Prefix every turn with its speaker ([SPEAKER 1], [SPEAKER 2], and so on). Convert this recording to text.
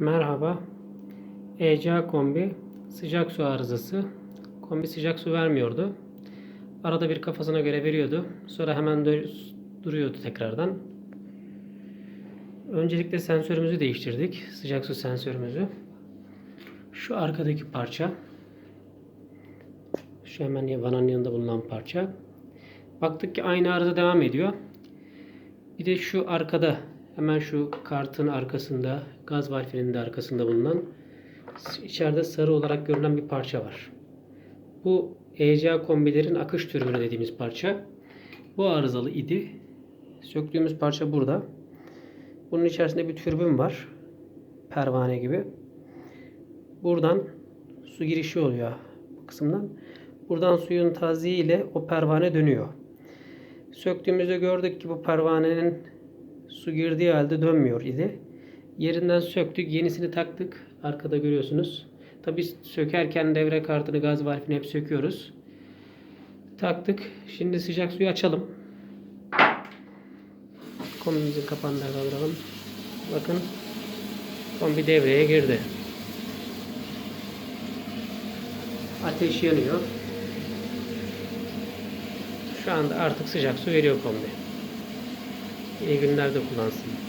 [SPEAKER 1] Merhaba. ECA kombi sıcak su arızası. Kombi sıcak su vermiyordu. Arada bir kafasına göre veriyordu. Sonra hemen duruyordu tekrardan. Öncelikle sensörümüzü değiştirdik. Sıcak su sensörümüzü. Şu arkadaki parça. Şu hemen vananın yanında bulunan parça. Baktık ki aynı arıza devam ediyor. Bir de şu arkada hemen şu kartın arkasında gaz valfinin de arkasında bulunan içeride sarı olarak görünen bir parça var. Bu ECA kombilerin akış türbünü dediğimiz parça. Bu arızalı idi. Söktüğümüz parça burada. Bunun içerisinde bir türbün var. Pervane gibi. Buradan su girişi oluyor bu kısımdan. Buradan suyun taziği ile o pervane dönüyor. Söktüğümüzde gördük ki bu pervanenin su girdiği halde dönmüyor idi. Yerinden söktük, yenisini taktık. Arkada görüyorsunuz. Tabi sökerken devre kartını, gaz valfini hep söküyoruz. Taktık. Şimdi sıcak suyu açalım. Kombimizin kapağını da kaldıralım. Bakın kombi devreye girdi. Ateş yanıyor. Şu anda artık sıcak su veriyor kombi. İyi günlerde kullansın.